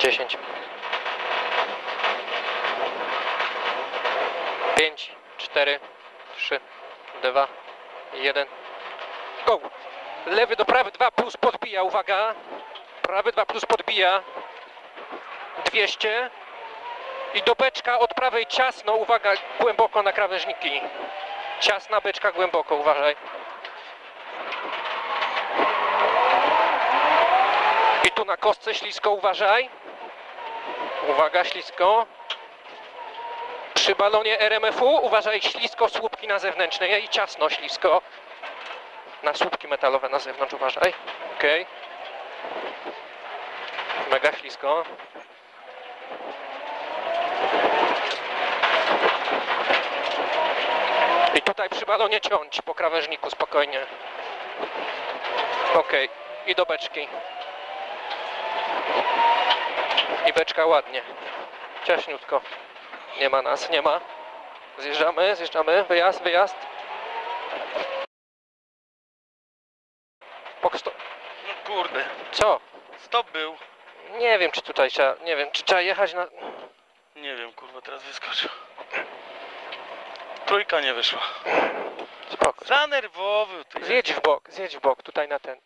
10 5 4 3 2 1 Go! Lewy do prawy 2 plus podbija, uwaga! Prawy 2 plus podbija 200 i do beczka od prawej ciasno, uwaga, głęboko na krawężniki. Ciasna beczka głęboko, uważaj. I tu na kostce ślisko, uważaj. Uwaga, ślisko. Przy balonie RMF-u uważaj ślisko, słupki na zewnętrznej i ciasno ślisko. Na słupki metalowe na zewnątrz uważaj. Okej. Mega ślisko. I tutaj przy balonie ciąć po krawężniku spokojnie. Okej. I do beczki. I beczka ładnie. Ciaśniutko. Nie ma nas, nie ma. Zjeżdżamy, zjeżdżamy. Wyjazd, wyjazd. Poksto... No kurde, Co? stop był. Nie wiem, czy tutaj trzeba... Nie wiem, czy trzeba jechać na... Nie wiem, kurwa, teraz wyskoczył. Trójka nie wyszła. Spoko. Za nerwowy. Ty Zjedź w bok, zjedź w bok, tutaj na ten.